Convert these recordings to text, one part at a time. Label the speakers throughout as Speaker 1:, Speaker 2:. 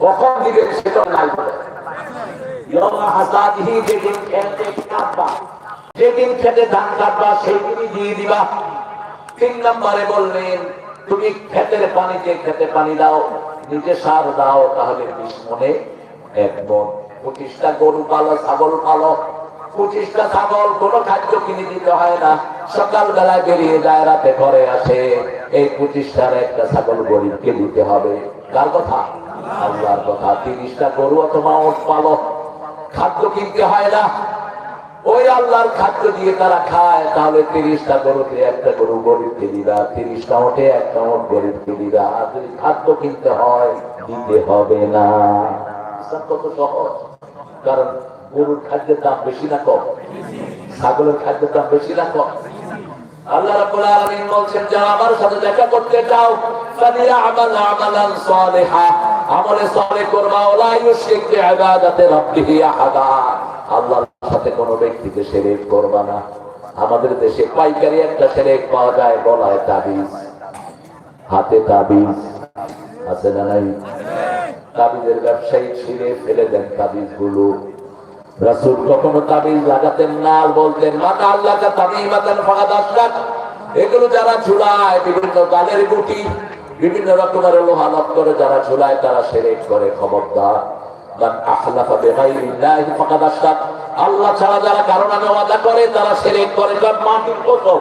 Speaker 1: কখন দিবেন সেটা নাই ধান কাটবা দিয়ে দিবা। তুমি পানিতে পানি দাও সার দাও, তাহলে মন। পঁচিশটা গরু পালো, ছাগল পালো। পঁচিশটা ছাগল, কোনো খাদ্য কিনে দিতে হয় না। সকাল বেলায় বেরিয়ে যায়, রাতে ঘরে আসে। এই পঁচিশটার একটা ছাগল গরিবকে দিতে হবে। কার কথা? আল্লাহর কথা। তিরিশটা গরু অথবা ওট পালো। খাদ্য কিনতে হয় না। ওই আল্লাহর খাদ্য দিয়ে তারা খায়। তাহলে তিরিশটা গরুতে একটা গরু গরিবকে দিবা। তিরিশটা ওঠে একটা ওট গরিবকে দিবা। আর যদি খাদ্য কিনতে হয়, দিতে হবে না। কত সহজ? কারণ গরুর খাদ্যের দাম বেশি না কম। ছাগলের খাদ্যের দাম বেশি না কম। আল্লাহ আমার সাথে দেখা করতে চাও করবা করবা না। আমাদের দেশে পাইকারি একটা শিরক পাওয়া যায়, গলায় তাবিজ, হাতে তাবিজ, আছে না নাই? তাবিজের ব্যবসায়ী ছিঁড়ে ফেলে দেন তাবিজগুলো রাসুল কখনো তাবিজ লাগাতেন না বলতেন মাতা আল্লাহ তামিমাতান ফাকাদ আশরাক এগুলো যারা ঝুলায় বিভিন্ন গালের গুটি বিভিন্ন রকমের লোহা করে যারা ঝুলায় তারা সেরেক করে খবরদার মান আখলাফা বিগাইরিল্লাহি ফাকাদ আশরাক আল্লাহ ছাড়া যারা কারও নামে ওয়াদা করে তারা সেরেক করে কারণ মাটির কসম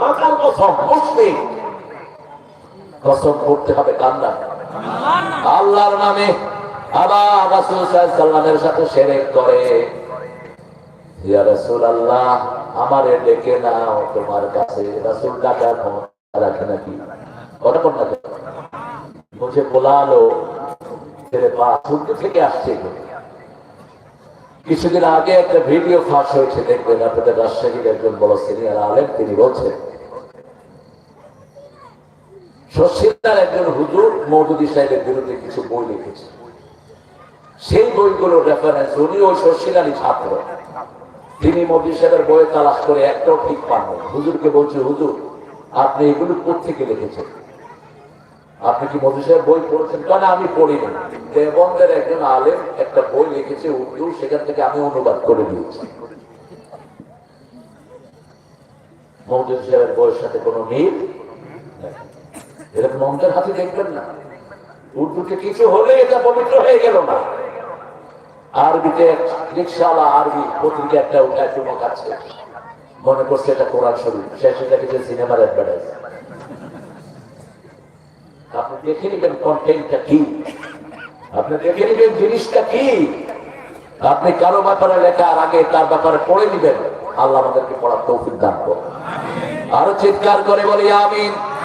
Speaker 1: মাথার কসম মুসলিম কসম করতে হবে কার নামে। আল্লাহর নামে। আবার সাথে করে। আমারে ডেকে নাও তোমার কাছে। রাসূল ডাকার ক্ষমতা রাখে নাকি? বলালো থেকে আসছে কিছুদিন আগে একটা ভিডিও ফাঁস হয়েছে, দেখবেন আপনাদের রাজশাহীর একজন বড় সিনিয়র আলেম, তিনি বলছেন শশীদার একজন হুজুর মৌদুদি সাহেবের বিরুদ্ধে কিছু বই লিখেছে। সেই বইগুলো রেফারেন্স উনি ওই শশীদারই ছাত্র। তিনি মোদী সাহেবের বই তালাশ করে একটাও ঠিক পান হুজুরকে বলছে, হুজুর, আপনি এগুলো কোথেকে লিখেছেন আপনি কি মোদী সাহেব বই পড়েছেন? কেন আমি পড়িনি দেবন্দের একজন আলেম একটা বই লিখেছে উর্দু, সেখান থেকে আমি অনুবাদ করে দিয়েছি মোদী সাহেবের বইয়ের সাথে কোনো মিল এরকম মমতার হাতে দেখবেন না। উর্দুতে কিছু হলে এটা পবিত্র হয়ে গেল না। আরবিতে রিক্সাওয়ালা আরবি পত্রিকা একটা উঠায় চুমক আছে। মনে করছে এটা কোরআন শরীফ। শেষে দেখেছে সিনেমার অ্যাডভার্টাইজ আপনি দেখে নিবেন কন্টেন্টটা কি? আপনি দেখে নিবেন জিনিসটা কি? আপনি কারও ব্যাপারে লেখার আগে তার ব্যাপারে পড়ে নিবেন। আল্লাহ আমাদেরকে পড়ার তৌফিক দান করুন। আরও চিৎকার করে বলি, আমিন।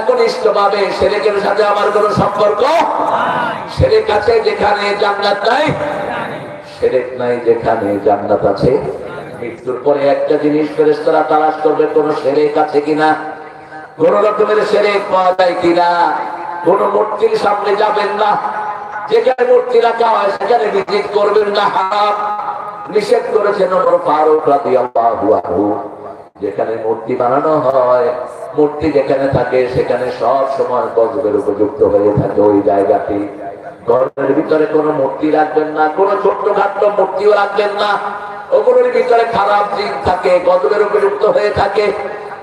Speaker 1: একনিষ্ঠ ভাবে সেরেকের সাথে আমার কোন সম্পর্ক সেরেক আছে যেখানে জান্নাত নাই সেরেক নাই যেখানে জান্নাত আছে। মৃত্যুর পরে একটা জিনিস ফেরেস্তারা তালাশ করবে, কোন সেরেক আছে কিনা? কোন রকমের সেরেক পাওয়া যায় কিনা? কোন মূর্তির সামনে যাবেন না। যেখানে মূর্তি রাখা হয়, সেখানে ভিজিট করবেন না। হারাম। নিষেধ করেছেন ফারুক রাদিয়াল্লাহু আনহু। যেখানে মূর্তি বানানো হয় মূর্তি যেখানে থাকে সেখানে সব সময় গজবের উপযুক্ত হয়ে থাকে ওই জায়গাটি ঘরের ভিতরে কোনো মূর্তি রাখবেন না কোনো ছোট্ট খাট্ট মূর্তিও রাখবেন না ওগুলোর ভিতরে খারাপ দিন থাকে গজবের উপযুক্ত হয়ে থাকে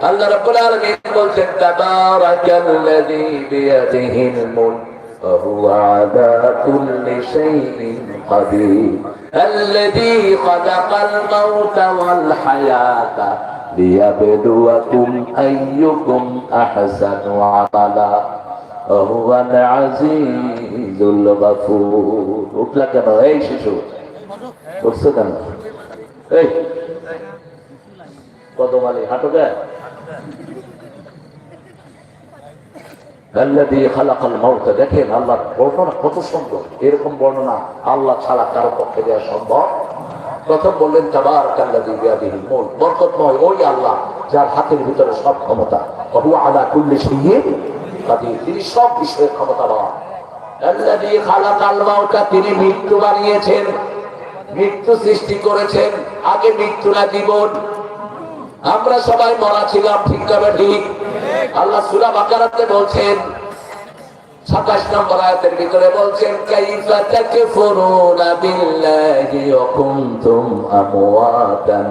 Speaker 1: আল্লাহ রাব্বুল আলামিন বলছেন তাবারাকাল্লাযী বিয়াদিহিল মুলক وهو على كل شيء قدير الذي خلق الموت والحياة ليبلوكم أيكم أحسن عملا وهو العزيز الغفور উঠলা কেন এই শিশু উঠছো কেন এই কদম আলী হাঁটো দেয় الذي خلق الموت দেখেন আল্লাহ বর্ণনা কত সুন্দর এরকম বর্ণনা আল্লাহ ছাড়া কারো পক্ষে দেওয়া সম্ভব প্রথম বললেন কাল্লাদি বিয়াদিহিল মুল বরকতময় ওই আল্লাহ যার হাতের ভিতরে সব ক্ষমতা। বহু আলা কুল্লি সিংহে তিনি সব বিষয়ে ক্ষমতাবান। তিনি মৃত্যু বানিয়েছেন, মৃত্যু সৃষ্টি করেছেন, আগে মৃত্যু না জীবন। আমরা সবাই মরা ছিলাম, ঠিক ঠিক? আল্লাহ সুরা বাকারাতে বলছেন সাতাশ নম্বর আয়াতের ভিতরে বলছেন বিল্লাহি আমওয়াতান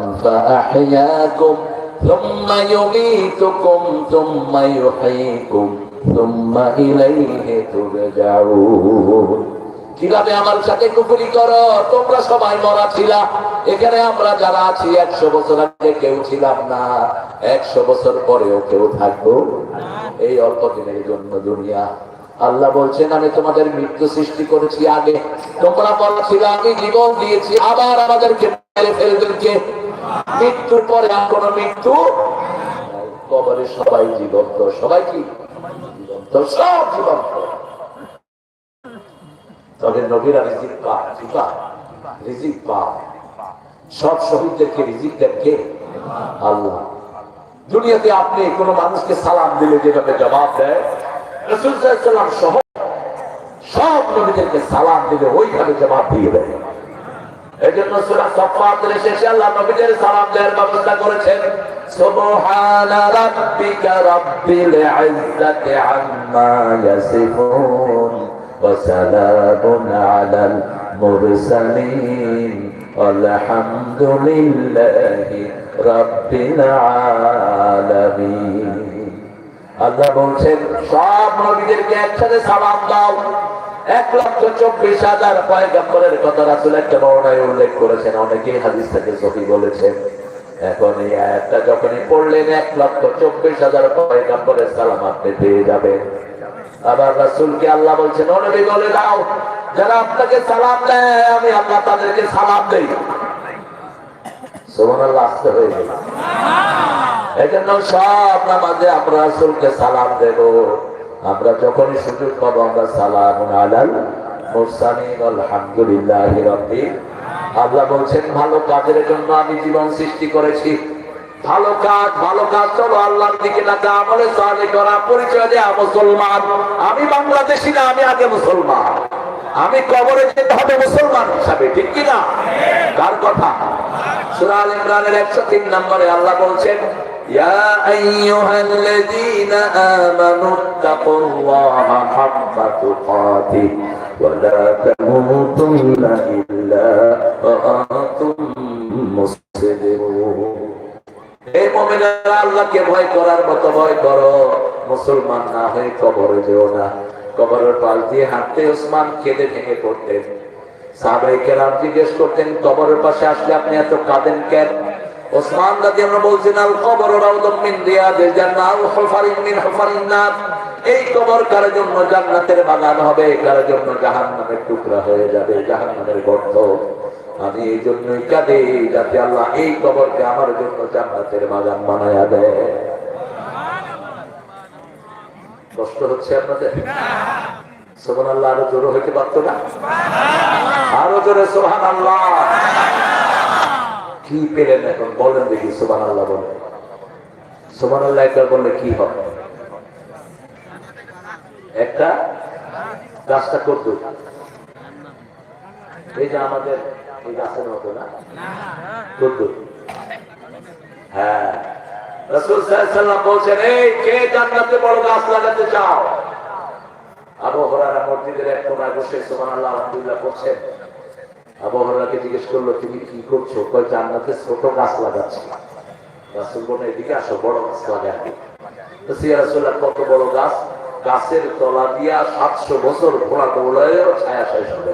Speaker 1: থুম্মা ইউমীতুকুম থুম্মা ইউহয়ীকুম থুম্মা ইলাইহি তুরজাউন। কীভাবে আমার সাথে কুফরি করো? তোমরা সবাই মরা ছিলা। এখানে আমরা যারা আছি, একশো বছর আগে কেউ ছিলাম না। একশো বছর পরেও কেউ থাকব। এই অল্প দিনের জন্য দুনিয়া। আল্লাহ বলছেন, আমি তোমাদের মৃত্যু সৃষ্টি করেছি আগে। তোমরা মরা ছিল, আমি জীবন দিয়েছি, আবার আমাদেরকে মেরে ফেলবেন কে মৃত্যুর পরে আর কোনো মৃত্যু কবরে সবাই জীবন্ত। সবাই কি? জীবন্ত। সব জীবন্ত। তবে নবীরা রিজিক পায় রিজিক পায় সব শহীদদেরকে রিজিক দেন কে? আল্লাহ। দুনিয়াতে আপনি কোনো মানুষকে সালাম দিলে যেভাবে জবাব দেয় রসুল সহ সব নবীদেরকে সালাম দিলে ওইভাবে জবাব দিয়ে দেয় এই সফাতের শেষে আল্লাহ নবীদের সালাম দেওয়ার ব্যবস্থা করেছেন। আম্মা ইয়াসিফুন ওয়া সালামুন আলাল মুরসালিন। আলহামদুলিল্লাহি রাব্বিল আলামিন। আল্লাহ বলছেন, সব নবীদেরকে একসাথে সালাম দাও। এক লক্ষ চব্বিশ হাজার পয়গম্বরের কথা রাসুল একটা বর্ণায় উল্লেখ করেছেন, অনেকেই হাদিস থেকে সফি বলেছেন। এখন এই আয়াতটা যখনই পড়লেন, এক লক্ষ চব্বিশ হাজার পয়গম্বরের সালাম আপনি পেয়ে যাবেন। আবার রাসুলকে আল্লাহ বলছেন অনেকে বলে দাও, যারা আপনাকে সালাম দেয়, আমি আল্লাহ তাদেরকে সালাম দেই। সোমান আল্লাহ আসতে হয়ে গেল। এই জন্য সব নামাজে আমরা রাসূলকে সালাম দেব। আমরা যখনই সুযোগ পাবো আমরা সালাম আলাল আল্লাহ বলছেন, ভালো কাজের জন্য আমি জীবন সৃষ্টি করেছি। ভালো কাজ ভালো কাজ দিকে না পরিচয় মুসলমান। আমি বাংলাদেশি না, আমি আগে মুসলমান। আমি কবরে যেতে হবে মুসলমান হিসাবে, ঠিক কিনা? কার কথা? সুরাল ইমরানের 103 নম্বরে আল্লাহ বলছেন يا أيها الذين آمنوا اتقوا الله حق تقاته ولا تموتن إلا وأنتم مسلمون এই মুমিনেরা আল্লাহকে ভয় করার মতো ভয় করো মুসলমান না হয়ে কবরে যেও না কবরের পাশ দিয়ে হাঁটতে ওসমান কেঁদে ভেঙে পড়তেন সাহাবাই কেরাম জিজ্ঞেস করতেন কবরের পাশে আসলে আপনি এত কাঁদেন কেন ওসমান রাজি আমরা বলছেন কবর মিন হুফারিন মিন হুফারিন নার। এই কবর কার জন্য? জান্নাতের বাগান হবে, কার জন্য? জাহান্নামের টুকরা হয়ে যাবে, জাহান্নামের গর্ত। আমি এই জন্যই কাঁদে, যাতে আল্লাহ এই কবরকে আমার জন্য জান্নাতের বাগান বানায়া দেয়। কষ্ট হচ্ছে আপনাদের? সোহান আল্লাহ আরও জোরে হইতে পারতো না? আরও জোরে সোহান আল্লাহ কি পেলেন এখন বলেন দেখি সোহান আল্লাহ বলে সোহান আল্লাহ একবার বললে কি হবে? একটা গাছটা করতো। এই যে আমাদের এই গাছের মতো না? করতো। হ্যাঁ। রসুল সাল্লাম বলছেন, এই কে জান্নাতে বড় গাছ লাগাতে চাও? আবু হরারা মসজিদের এক কোনায় বসে সোমান আল্লাহ আলহামদুলিল্লাহ করছেন আবু হরাকে জিজ্ঞেস করল, তুমি কি করছ? কয় জান্নাতে ছোট গাছ লাগাচ্ছি। রাসুল বলে এদিকে আসো, বড় গাছ সিয়া কত বড় গাছ? গাছের তলা দিয়া সাতশো বছর ঘোড়া দৌড়ায় ছায়া শেষ হবে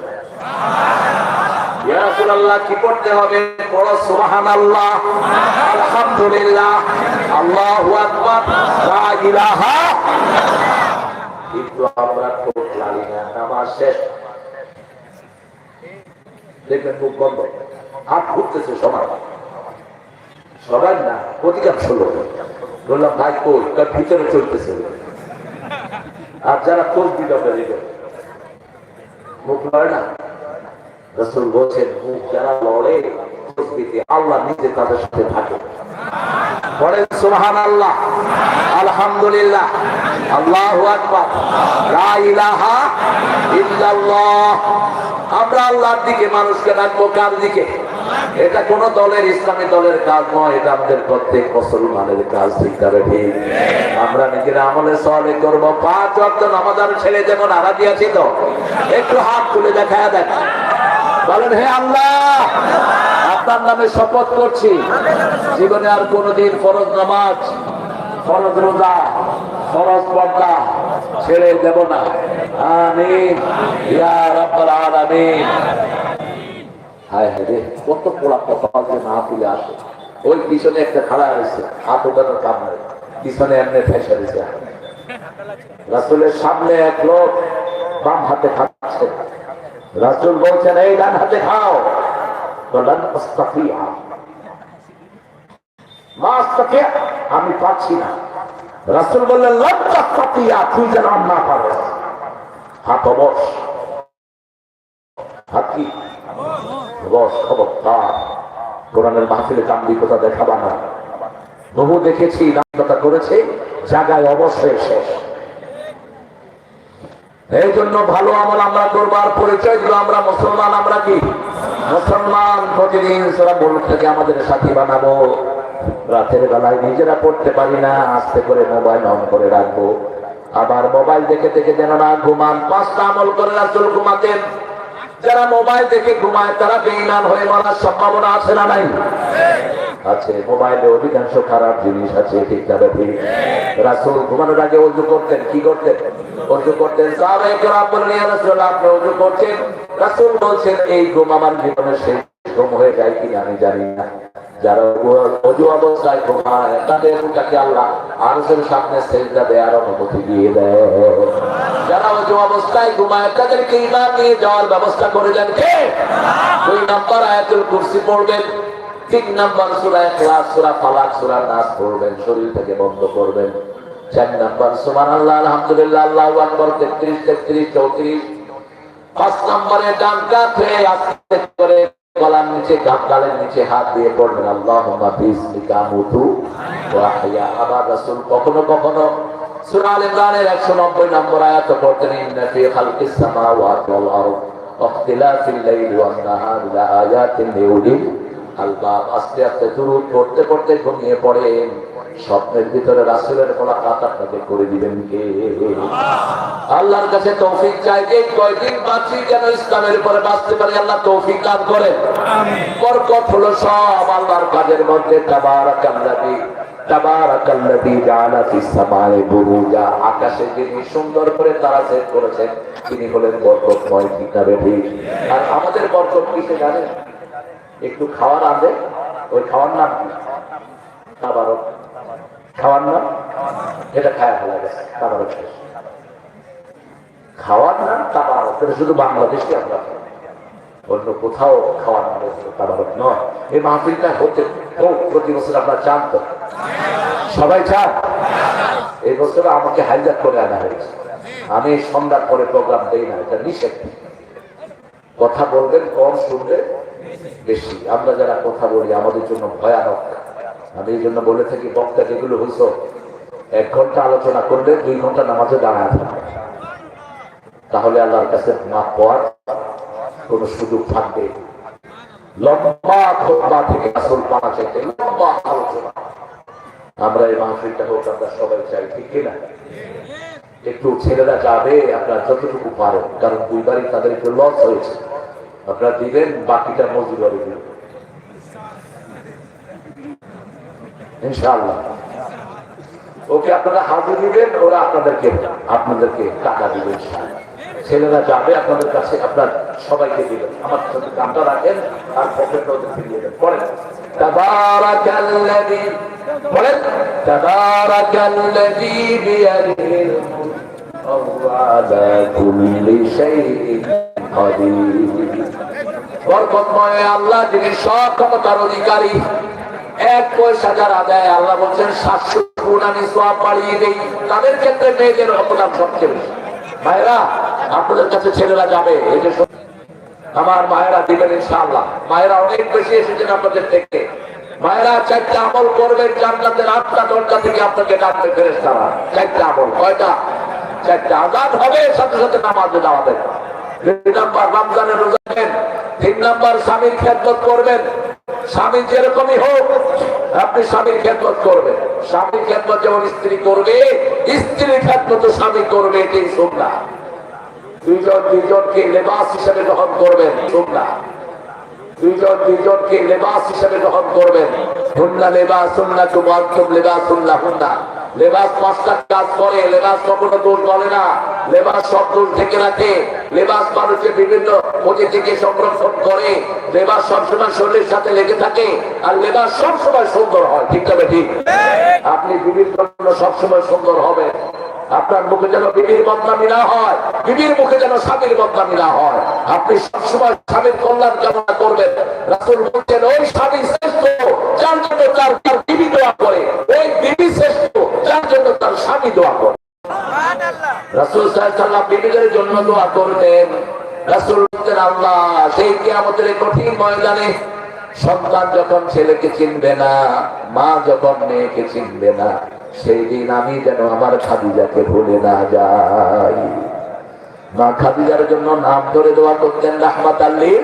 Speaker 1: আমরা শেষ। দেখবেন মুখ বন্ধ। হাত ঘুরতেছে সবার। সবার না, অধিকাংশ লোক। বললাম, ভাই, কই? তার ভিতরে চলতেছে? আর যারা কোচ দিল মুখ লড়ে না। রসুল বলছেন, মুখ যারা লড়ে আল্লাহ নিজে তাদের সাথে থাকে। সুবহান আল্লাহ আলহামদুলিল্লাহ। আল্লাহু আমরা আল্লাহর দিকে, মানুষকে ডাকবো কার দিকে? এটা কোন দলের ইসলামী দলের কাজ নয়, এটা আমাদের প্রত্যেক মুসলমানের কাজ, ঠিক ঠিক? আমরা নিজের আমলে সলে করব। পাঁচ অর্থ নামাজার ছেড়ে যেমন আরাধি আছি তো? একটু হাত তুলে দেখা দেখ বলেন, হে আল্লাহ! আপনার নামে শপথ করছি। জীবনে আর কোনোদিন ফরজ নামাজ, ফরজ রোজা, ফরজ পর্দা ছেড়ে দেব না। আমিন। ইয়া রাব্বাল আলামিন। হায় হায় রে, কত পোড়া কপাল যে তুলে আসে। ওই পিছনে একটা খাড়া হয়েছে হাত ওঠানোর কাম নাই। পিছনে এমনি ফেসে দিছে রাসুলের সামনে এক লোক বাম হাতে খাচ্ছে। রাসুল বলছেন, এই ডান হাতে খাও। অস্তাফিয়া মা অস্তাফিয়া আমি পাচ্ছি না। রাসুল বললেন তুই যেন না পারো হাত অবশ। হাত কি? কোরআনের মাহফিলে কান্দিকতা দেখাবা না। বহু দেখেছি করেছে, জায়গায় অবশ্যই শেষ। এই জন্য ভালো আমল আমরা করবার পরিচয় দিল, আমরা মুসলমান, আমরা কি? মুসলমান প্রতিদিন সেরা বলুক থেকে আমাদের সাথী বানাবো। রাতের বেলায় নিজেরা পড়তে পারি না, আস্তে করে মোবাইল অন করে রাখব। আবার মোবাইল দেখে দেখে যেন না ঘুমান। পাঁচটা আমল করে রাসুল ঘুমাতেন। যারা মোবাইল দেখে ঘুমায় তারা বেঈমান হয়ে মরার সম্ভাবনা আছে না নাই? আছে, মোবাইলে অধিকাংশ খারাপ জিনিস আছে, ঠিক যাবে ঠিক। রাসুল ঘুমানোর আগে অজু করতেন, কি করতেন? অজু করতেন আপনি অজু করছেন? রাসূল বলছেন, এই ঘুম আমার জীবনের শেষ ঘুম হয়ে যায় কিনা আমি জানি না। যারা অবস্থায় ঘুমায়, তাদের কে? আয়াতুল কুরসি পড়বেন তিন নম্বর সুরা ক্লাস সুরা ফালাক, সুরা নাচ পড়বেন, শরীর থেকে বন্ধ করবেন। চার নম্বর সুমান আল্লাহ আলহামদুলিল্লাহ, আল্লাহ আকবর, তেত্রিশ তেত্রিশ, চৌত্রিশ। পাঁচ নম্বরে ডান কাঁধে আস্তে করে গলার নিচে গালের নিচে হাত দিয়ে পড়বেন আল্লাহ বিসমিকা মুতু ওয়া আবার রাসূল। কখনো কখনো সূরা আল ইমরানের 190 নম্বর আয়াত পড়তেন, ইন্না ফি খালকিস সামাওয়াতি ওয়াল আরদ লাইলি ওয়ান নাহারি লাআয়াতিন লিউলিল আলবাব আস্তে আস্তে দুরুদ পড়তে পড়তে ঘুমিয়ে পড়েন স্বপ্নের ভিতরে রাসূলের মোলাকাত আপনাকে করে দিবেন কে? আল্লাহর কাছে তৌফিক চাই। যে কয়দিন বাঁচি যেন ইসলামের উপরে বাঁচতে পারি। আল্লাহ তৌফিক দান করে বরকত হলো সব আল্লাহর কাজের মধ্যে। জাআলা ফিস সামায়ে বুরুজা। আকাশে যিনি সুন্দর করে তারা সেট করেছেন তিনি হলেন বরকতময় কিতাবে ঠিক। আর আমাদের বরকত কিসে জানেন একটু খাওয়ার আনবে ওই খাওয়ার নাম কি? খাওয়ার নাম? এটা খায়া ফেলা গেছে, তাবারক খাওয়ার নাম তাবারক, এটা শুধু বাংলাদেশে আমরা অন্য কোথাও খাওয়ার নাম তাবারক নয়। এই মাহফিলটা হতে হোক, প্রতি বছর আমরা চান তো সবাই চান? এই বছর আমাকে হাইজাক করে আনা হয়েছে। আমি সন্ধ্যার পরে প্রোগ্রাম দেই না, এটা নিষেধ। কথা বলবেন, কম শুনবে বেশি। আমরা যারা কথা বলি, আমাদের জন্য ভয়ানক। আমি এই জন্য বলে থাকি, বক্তা যেগুলো হইছ, এক ঘণ্টা আলোচনা করলে দুই ঘণ্টা নামাজে দাঁড়ায় থাকবে তাহলে আল্লাহর কাছে মাপ পাওয়ার কোন সুযোগ থাকবে। লম্বা থেকে আসল চাইতে লম্বা আলোচনা। আমরা এই মাহফিলটা হোক, আমরা সবাই চাই, ঠিক কিনা? একটু ছেলেরা যাবে, আপনার যতটুকু পারেন, কারণ দুইবারই তাদের একটু লস হয়েছে। আপনারা দিবেন, বাকিটা মজুরি হবে ইনশাআল্লাহ। ওকে আপনারা হাজির দিবেন, ওরা আপনাদেরকে আপনাদেরকে টাকা দিবে ছেলেরা যাবে, আপনাদের কাছে আপনার সবাইকে দিবেন। আমার সাথে দামটা রাখেন, আর পকেটটা ওদের ফিরিয়ে দেন। মুলক ওয়া আলা কুল্লি শাইইন। কাদির আল্লাহ, যিনি সব ক্ষমতার অধিকারী, এক পয়সা যারা দেয়, আল্লাহ বলছেন, সাতশো গুণ আমি সব বাড়িয়ে দেই। তাদের ক্ষেত্রে মেয়েদের অবদান সবচেয়ে বেশি। ভাইরা আপনাদের কাছে ছেলেরা যাবে, এই যে আমার মায়েরা দিবেন ইনশাআল্লাহ। মায়েরা অনেক বেশি এসেছেন আপনাদের থেকে। মায়েরা চারটা আমল করবেন জান্নাতের আটটা দরজা থেকে আপনাকে ডাকতে ফেরেস তারা চারটা আমল, কয়টা? চারটা। আজাদ হবে, সাথে সাথে নামাজে যাওয়াবেন দুই স্বামী যেরকমই হোক, আপনি স্বামীর খেদমত করবেন। স্বামীর খেদমত যেমন স্ত্রী করবে স্ত্রীর খেদমত স্বামী করবে, এটাই শুননা দুইজন দুইজনকে লেবাস হিসেবে গ্রহণ করবেন শুননা দুইজন দুইজনকে লেবাস হিসেবে গ্রহণ করবেন। হুন্না লেবাস হুন্না তুম লেবাস হুন্না হুন্না। লেবাস পাঁচটা কাজ করে লেবাস কখনো দূর করে না। লেবাস সব দূর থেকে রাখে। লেবাস মানুষের বিভিন্ন ক্ষতি থেকে সংরক্ষণ করে। লেবাস সবসময় শরীরের সাথে লেগে থাকে আর লেবাস সবসময় সুন্দর হয়। ঠিক তবে ঠিক। আপনি বিভিন্ন সবসময় সুন্দর হবে আপনার মুখে যেন বিবির বদনামি না হয় বিবির মুখে যেন স্বামীর বদনামি না হয়। আপনি সবসময় স্বামীর কল্যাণ কামনা করবেন। রাসুল বলছেন ওই স্বামী শ্রেষ্ঠ যার জন্য তার তার বিবি দোয়া করে। ওই বিবি শ্রেষ্ঠ যার জন্য তার স্বামী দোয়া করে। রাসুল সাল্লাম বিবিদের জন্য দোয়া করতেন রাসুল বলতেন আল্লাহ সেই কি আমাদের কঠিন ময়দানে সন্তান যখন ছেলেকে চিনবে না মা যখন মেয়েকে চিনবে না সেই দিন আমি যেন আমার খাদিজাকে ভুলে না যাই। মা খাদিজার জন্য নাম ধরে দোয়া করতেন রাহমাত আল্লির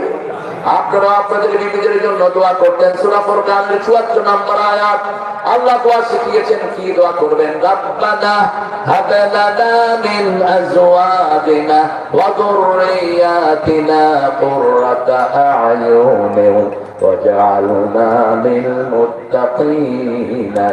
Speaker 1: আপনারা আপনাদের বিবিদের জন্য দোয়া করতেন। সূরা ফুরকানের 74 নম্বর আয়াত। আল্লাহ দোয়া শিখিয়েছেন, কি দোয়া করবেন? রাব্বানা হাব আজওয়াজিনা ওয়া যুররিয়াতিনা কুররাতা আ'য়ুনিন। ওয়াজআলনা লিল মুত্তাকিনা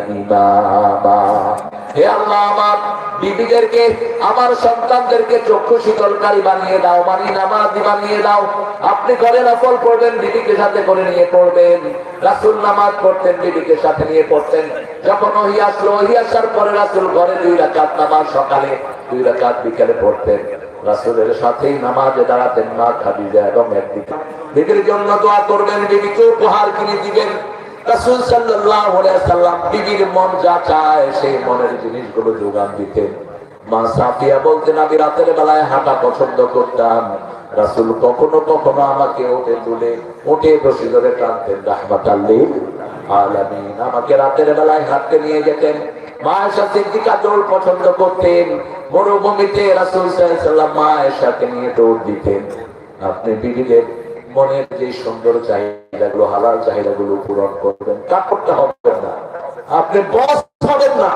Speaker 1: হে আল্লাহ আমার বিবিদেরকে, আমার সন্তানদেরকে চক্ষু শীতলকারী বানিয়ে দাও, মানি নামাজি বানিয়ে দাও। আপনি ঘরে নফল পড়বেন, বিবিকে সাথে করে নিয়ে পড়বেন। রাসুল নামাজ পড়তেন, বিবিকে সাথে নিয়ে পড়তেন। যখন ওহি আসলো, ওহি আসার পরে রাসুল ঘরে দুই রাকাত নামাজ সকালে, দুই রাকাত বিকেলে পড়তেন। রাসুলের সাথেই নামাজে দাঁড়াতেন মা খাদিজা এবং একদিকে। বিবির জন্য দোয়া করবেন, বিবিকে উপহার কিনে দিবেন। রাসূল আলাইহি সাল্লাম বিবির মন যা চায় সেই মনের জিনিসগুলো যোগান দিতেন। মা সাফিয়া বলতেন, আমি রাতের বেলায় হাঁটা পছন্দ করতাম। রাসূল কখনো কখনো আমাকে ওঠে তুলে ওঠে বসে ধরে টানতেন আলামিন। আমাকে রাতের বেলায় হাঁটতে নিয়ে যেতেন। মা আয়েশা সিদ্দিকা দৌড় পছন্দ করতেন, মরুভূমিতে রাসূল নিয়ে দৌড় দিতেন। আপনি বিবিদের মনের যে সুন্দর হালাল পূরণ করবেন না। আপনি বস হবেন না।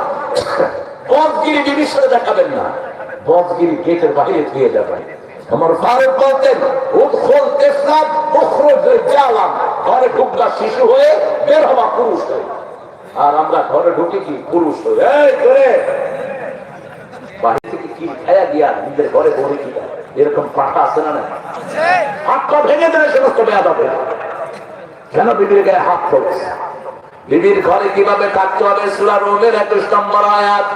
Speaker 1: বসগিরি দেখাবেন না। বসগিরি গেটের বাইরে দিয়ে যাবেন। আমার ফারুক বলতেন ঘরে ঢুকলা শিশু হয়ে বের হওয়া পুরুষ হয়ে। আর আমরা ঘরে ঢুকে কি পুরুষ হয়ে বাড়ি থেকে কি খায়া দিয়া নিজের ঘরে বলে কি এরকম পাটা আছে না না হাত পা ভেঙে দেয় সমস্ত কেন বিবির গায়ে হাত পড়ছে বিবির ঘরে কীভাবে থাকতে হবে? সুরা রোমের একুশ নম্বর আয়াত।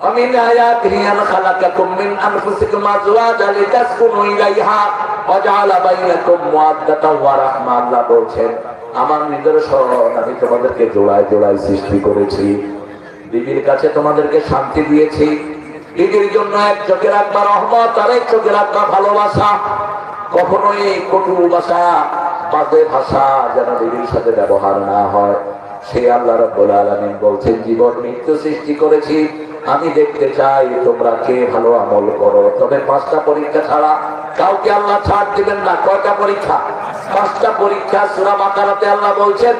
Speaker 1: ومن آياته أن خلقكم من أنفسكم أزواجا لتسكنوا إليها وجعل بينكم مودة ورحمة আল্লাহ বলছেন আমার নিদর্শন আমি তোমাদেরকে জোড়ায় জোড়ায় সৃষ্টি করেছি বিবির কাছে তোমাদেরকে শান্তি দিয়েছি বিবির জন্য এক চোখে রাখবা রহমত আর এক চোখে রাখবা ভালোবাসা কখনোই কটু ভাষা বাজে ভাষা যেন বিবির সাথে ব্যবহার না হয় সেই আল্লাহ রাব্বুল আলামিন বলছেন জীবন মৃত্যু সৃষ্টি করেছি আমি দেখতে চাই তোমরা কে ভালো আমল করো তবে পাঁচটা পরীক্ষা ছাড়া কাউকে আল্লাহ ছাড় দিবেন না কয়টা পরীক্ষা পাঁচটা পরীক্ষা সূরা বাকারাতে আল্লাহ বলছেন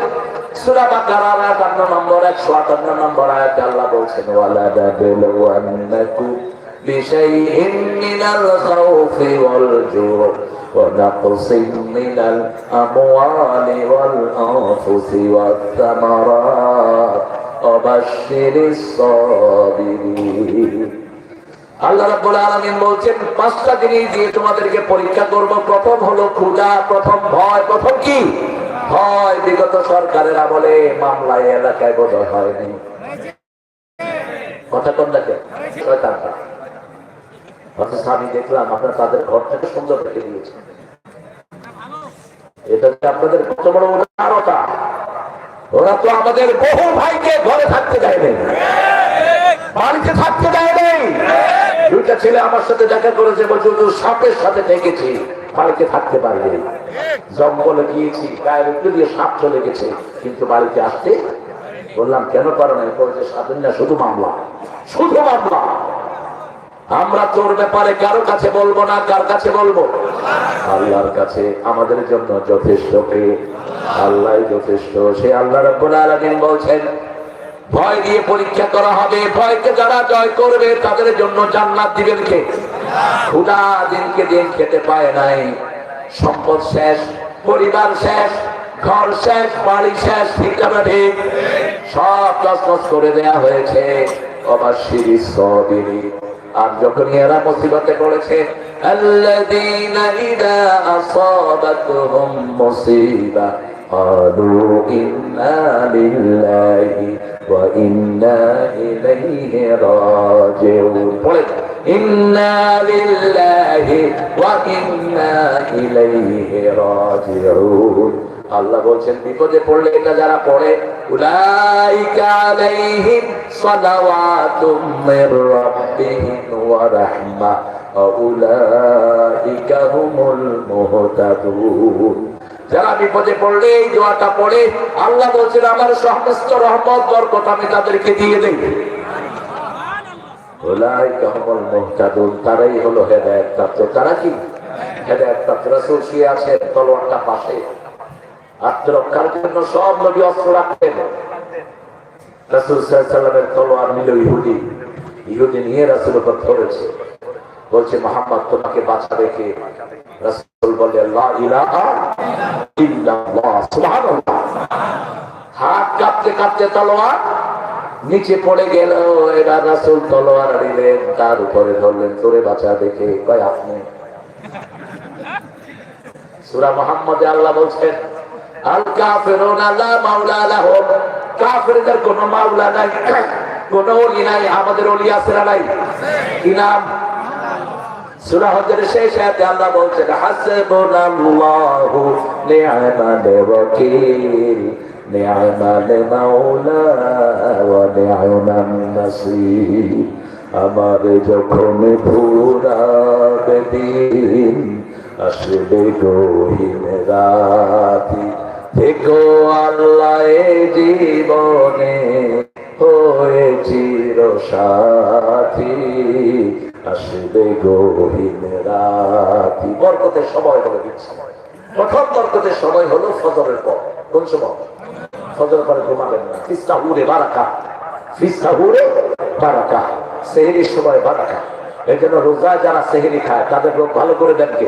Speaker 1: সূরা বাকারার 58 নম্বর 158 নম্বর আয়াতে আল্লাহ বলছেন ওয়ালা দাবলুয়ান্নাকুম বিশাইইন মিনাল খাউফি ওয়াল জুর ونقص من الأموال والأنفس والثمرات وبشر الصابرين আল্লাহ রাব্বুল আলামিন বলছেন, পাঁচটা জিনিস দিয়ে তোমাদেরকে পরীক্ষা করব। প্রথম হলো ক্ষুধা, প্রথম ভয়, প্রথম কি? ভয়। বিগত সরকারের আমলে মামলায় এলাকায় বোধ হয়নি। কথা কোন দেখে? শয়তানরা অথচ আমি দেখলাম, আপনার তাদের ঘর থেকে সুন্দর রেখে দিয়েছে এটা আপনাদের কত বড় উদারতা। ওরা তো আমাদের বহু ভাইকে ঘরে থাকতে দেয় নেই। বাড়িতে থাকতে দেয় নেই। দুইটা ছেলে আমার সাথে দেখা করেছে, বলছে সাপের সাথে থেকেছি বাড়িতে থাকতে পারিনি। জঙ্গলে গিয়েছি, গায়ের উপরে দিয়ে সাপ চলে গেছে, কিন্তু বাড়িতে আসতে বললাম, কেন পারো না স্বাধীন না, শুধু মামলা। শুধু মামলা? আমরা তোর ব্যাপারে কারও কাছে বলব না, কার কাছে বলব? আল্লাহর কাছে আমাদের জন্য যথেষ্ট কে আল্লাহ যথেষ্ট। সে আল্লাহ রব্বুল বলছেন, ভয় দিয়ে পরীক্ষা করা হবে। ভয়কে যারা জয় করবে, তাদের জন্য জান্নাত দিবেন কে? ক্ষুদা দিনকে দিন খেতে পায় নাই। সম্পদ শেষ, পরিবার শেষ, ঘর শেষ, বাড়ি শেষ, ঠিক ঠিক? সব তসতস করে দেয়া হয়েছে। অবার সিঁড়ি সবিরি আর যখন এরা মুসিবতে পড়েছে الذين إذا أصابتهم مصيبة قالوا إنا لله وإنا إليه راجعون পড়ে إنا لله وإنا إليه راجعون আল্লাহ বলছেন, বিপদে পড়লে এটা যারা পড়ে? মুহতাদুন। যারা বিপদে পড়লে, এই দোয়াটা পড়ে, আল্লাহ বলছেন, আমার সমস্ত রহমত, বরকত আমি তাদেরকে দিয়ে দেই। উলাইকা হুমুল মুহতাদুন, তারাই হলো হেদায়েত প্রাপ্ত তারা কি? হেদায়েত প্রাপ্ত রাসূল আছেন তলোয়ারটা পাশে। আত্মরক্ষার জন্য সব নবী অস্ত্র রাখতেন। রাসুল সাল্লামের তলোয়ার নিল ইহুদি। ইহুদি নিয়ে রাসুল উপর ধরেছে। বলছে, মোহাম্মদ, তোমাকে বাঁচাবে কে? রাসুল বলে হাত কাঁপতে কাঁপতে তলোয়ার নিচে পড়ে গেল। এবার রাসুল তলোয়ার নিলেন তার উপরে ধরলেন, তোরে বাঁচাবে দেখে কয়, আপনি। সুরা মোহাম্মদে আল্লাহ বলছেন আল কাফিরুনা লা মাওলা লাহুম। কাফিরদের কোনো মাওলা নাই, কোন ওলি নাই, আমাদের ওলি আছে না নাই? কি সূরা হজরের শেষ আয়াতে আল্লাহ বলছেন, হাসবুনাল্লাহু নি'মাল ওয়াকিল নি'মাল মাওলা ওয়া নি'মান নাসির। আমার যখন ভুরাবে দিন আসবে গহীন রাতি। থেকো আল্লাহ জীবনে হয়ে চির সাথী আসবে গহীন রাতি বরকতের সময় হলো দিচ্ছে। প্রথম বরকতের সময় হলো ফজরের পর। কোন সময়? ফজর পরে ঘুমাবেন না। ফিস্তা হুরে বারাকা। ফিস্তা হুরে বারাকা। সেহেরির সময় বারাকা। এই জন্য রোজা যারা সেহেরি খায়, তাদের রোগ ভালো করে দেন কে?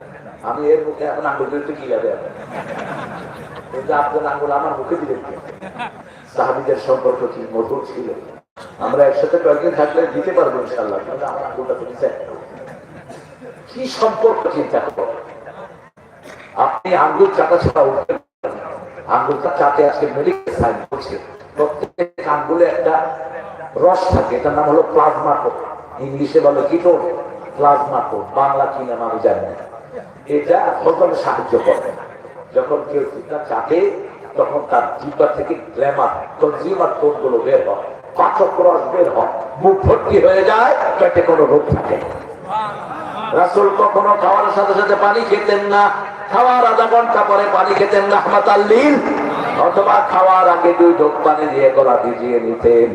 Speaker 1: আমি এর মুখে এখন আঙ্গুল দিতে কি লাগে কিন্তু আপনার আঙ্গুল আমার মুখে দিলেন সাহাবিদের সম্পর্ক কি মধুর ছিল? আমরা একসাথে কয়েকদিন থাকলে দিতে পারব ইনশাল্লাহ কিন্তু আমার আঙ্গুলটা তুমি কি সম্পর্ক চিন্তা করো? আপনি আঙ্গুল চাটা ছাড়া উঠতে পারেন আঙ্গুলটা চাটে আজকে মেডিকেল সাইন্স করছে প্রত্যেক আঙ্গুলে একটা রস থাকে, এটার নাম হলো প্লাজমা কোড ইংলিশে বলে কি কোড প্লাজমা কোড বাংলা কি নাম আমি জানি না। এটা হজমে সাহায্য করে যখন কেউ চিন্তা চাটে তখন তার জিব্বা থেকে গ্ল্যামার কনজিউমার কোডগুলো বের হয় পাচক রস বের হয়, মুখ ভর্তি হয়ে যায়, পেটে কোনো রোগ থাকে রাসুল কখনো খাওয়ার সাথে সাথে পানি খেতেন না। খাওয়ার আধা ঘণ্টা পরে পানি খেতেন না আহমদ আল্লিল অথবা খাওয়ার আগে দুই ঢোক পানি দিয়ে গলা ভিজিয়ে নিতেন।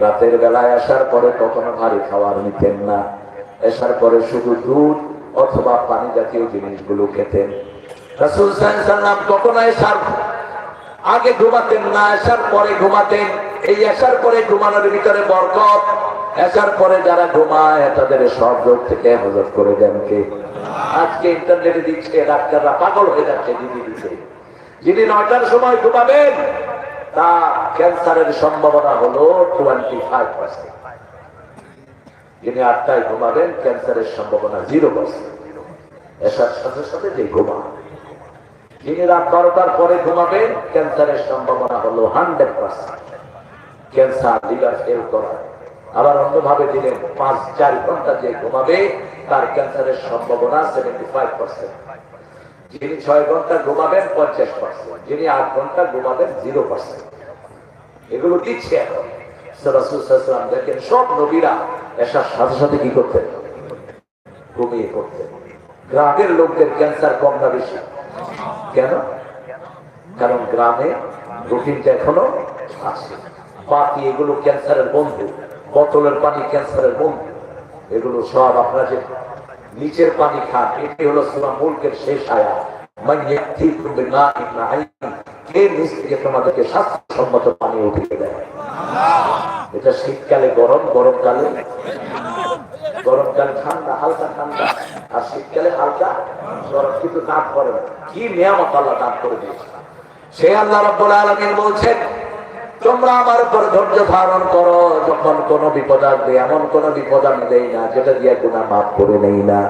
Speaker 1: রাতের বেলায় আসার পরে কখনো ভারী খাবার নিতেন না। আসার পরে শুধু দুধ অথবা পানি জাতীয় জিনিসগুলো খেতেন। রাসুল সাল্লাম কখনো এসার আগে ঘুমাতেন না আসার পরে ঘুমাতেন, এই আসার পরে ঘুমানোর ভিতরে বরকত। আসার পরে যারা ঘুমায়, তাদের সব রোগ থেকে হেফাজত করে দেন কে? আজকে ইন্টারনেটে দিচ্ছে, ডাক্তাররা পাগল হয়ে যাচ্ছে দিদি দিতে যিনি নয়টার সময় ঘুমাবেন তা ক্যান্সারের সম্ভাবনা হলো টোয়েন্টি ফাইভ পার্সেন্ট যিনি আটটায় ঘুমাবেন, ক্যান্সারের সম্ভাবনা জিরো পার্সেন্ট যে ঘুমা। যিনি রাত বারোটার পরে ঘুমাবেন, ক্যান্সারের সম্ভাবনা হলো hundred percent cancer liver fail করা। আবার অন্যভাবে দিলেন পাঁচ, চার ঘণ্টা যে ঘুমাবে, তার ক্যান্সারের সম্ভাবনা সেভেন্টি ফাইভ পার্সেন্ট যিনি ছয় ঘণ্টা ঘুমাবেন, পঞ্চাশ পার্সেন্ট যিনি আট ঘণ্টা ঘুমাবেন জিরো পার্সেন্ট এগুলো দিচ্ছে এখন। সাল্লাম দেখেন, সব নবীরা এসার সাথে সাথে কি করতেন? ঘুমিয়ে পড়তেন। গ্রামের লোকদের ক্যান্সার কম না বেশি? কেন? কারণ গ্রামে রুটিনটা এখনও আছে। বাকি এগুলো ক্যান্সারের বন্ধু, বোতলের পানি ক্যান্সারের বন্ধু। এগুলো সব আপনারা যে নিচের পানি খান, এটি হলো সুরা মুলকের শেষ আয়া মান ইয়াক্তিকুম বিমাইন মাইন তোমাদেরকে স্বাস্থ্যসম্মত পানি উঠিয়ে দেয়। এটা শীতকালে গরম, গরমকালে গরমকালে ঠান্ডা, হালকা ঠান্ডা। আর শীতকালে হালকা গরম, কিন্তু দাঁত করে কি নিয়ামত আল্লাহ দান করে দিয়েছে। সে আল্লাহ রব্বুল আলামিন বলছেন, তোমরা আমার উপর ধৈর্য ধারণ করো। যখন কোন বিপদ আসবে, এমন কোন বিপদ আমি দেই না, যেটা দিয়ে গুণা মাফ করে নেই না।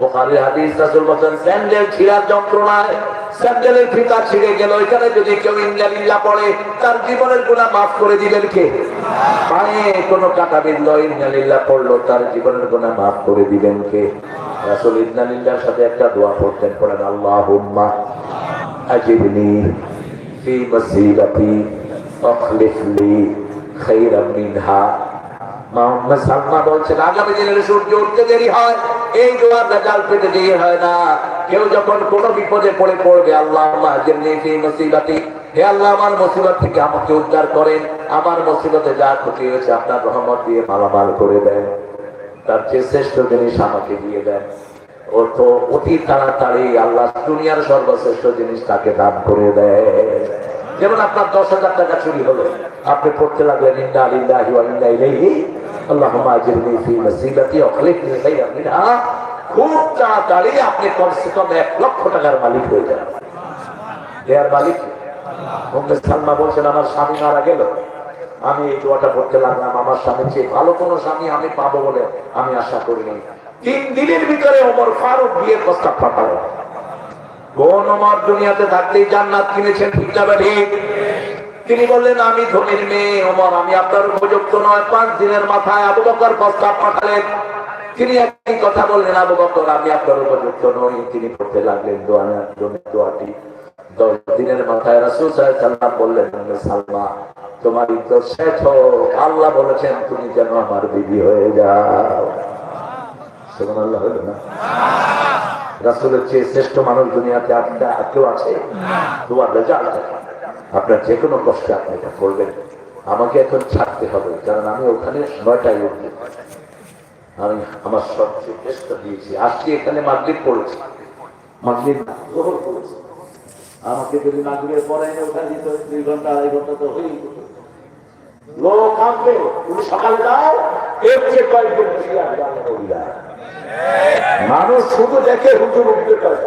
Speaker 1: বোখারি হাদিস রাসুল বলছেন স্যান্ডেল ছিঁড়ার যন্ত্রণায় স্যান্ডেলের ফিতা ছিঁড়ে গেল। এখানে যদি কেউ ইন্দালিল্লা পড়ে, তার জীবনের গুণা মাফ করে দিলেন কে? পায়ে কোনো টাকা বিন্দু ইন্দালিল্লা পড়ল, তার জীবনের গুণা মাফ করে দিলেন কে? রাসুল ইন্দালিল্লার সাথে একটা দোয়া পড়তেন, পড়েন আল্লাহ হুম্মা আজিবনি ফি মাসিবাতি অখলিফলি খাইরাম মিনহা। উদ্ধার করেন। আমার যা ক্ষতি হয়েছে, আপনার রহমত দিয়ে মালামাল করে দেন। তার চেয়ে শ্রেষ্ঠ জিনিস আমাকে দিয়ে দেন। ও তো অতি তাড়াতাড়ি আল্লাহ দুনিয়ার সর্বশ্রেষ্ঠ জিনিস তাকে দান করে দেয় যেমন আপনার দশ হাজার টাকা চুরি হলো। আপনি পড়তে লাগলেন আমার স্বামী মারা গেল। আমি এই দোয়াটা পড়তে লাগলাম। আমার চেয়ে ভালো কোনো স্বামী আমি পাবো বলে আমি আশা করিনি। তিন দিনের ভিতরে ওমর ফারুক বিয়ের প্রস্তাব পাঠালো। আমার দুনিয়াতে থাকতেই জান্নাত কিনেছেন ঠিকঠাক তিনি বললেন, আমি ধনির মেয়ে, ওমর, আমি আপনার উপযুক্ত নয়। পাঁচ দিনের মাথায় আবু বকর প্রস্তাব পাঠালেন। তিনি একই কথা বললেন, আবু বকর, আমি আপনার উপযুক্ত নই। তিনি পড়তে লাগলেন দোয়া দোয়াটি। দশ দিনের মাথায় রাসূল সাল্লাম বললেন সালমা, তোমার ইজ্জত শেষ হোক। আল্লাহ বলেছেন, তুমি যেন আমার বিবি হয়ে যাও। না? রাসূলের চেয়ে শ্রেষ্ঠ মানুষ দুনিয়াতে আর কেউ আছে? তোমার রেজাল্ট আপনার যে কোনো কষ্টে আপনি এটা করবেন। আমাকে এখন ছাড়তে হবে, কারণ আমি ওখানে নয়টায় উঠবো। আমি আমার সবচেয়ে চেষ্টা দিয়েছি আজকে এখানে মাগরিব পড়েছি। মাগরিব আমাকে যদি মাগরিবের পরে ওখানে দুই ঘণ্টা, আড়াই ঘণ্টা তো হয়েই। মানুষ শুধু দেখে হুজুর উঠতে পারে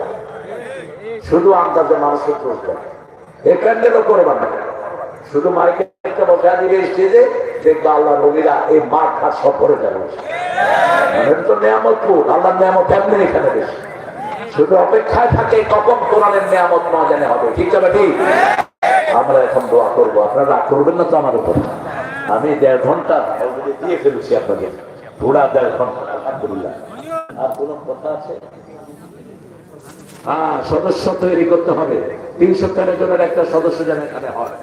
Speaker 1: শুধু আন্দাজে মানুষের প্রয়োজন প্যান্ডেলও করে বানাবে শুধু মাইকে স্টেজে আল্লাহ এই মাঠ যাবে তো আল্লাহ নিয়ামত এখানে বেশি। শুধু অপেক্ষায় থাকে কখন কোরআনের নিয়ামত না জানে হবে। ঠিক আছে ঠিক? আমরা এখন দোয়া করব। আপনারা রাগ করবেন না তো আমার উপর? আমি দেড় ঘণ্টা দিয়ে ফেলেছি আপনাকে। পুরা দেড় ঘণ্টা আর কোন কথা আছে? হ্যাঁ সদস্য তৈরি করতে হবে। তিনশো তেরো জনের একটা সদস্য যেন এখানে হয়।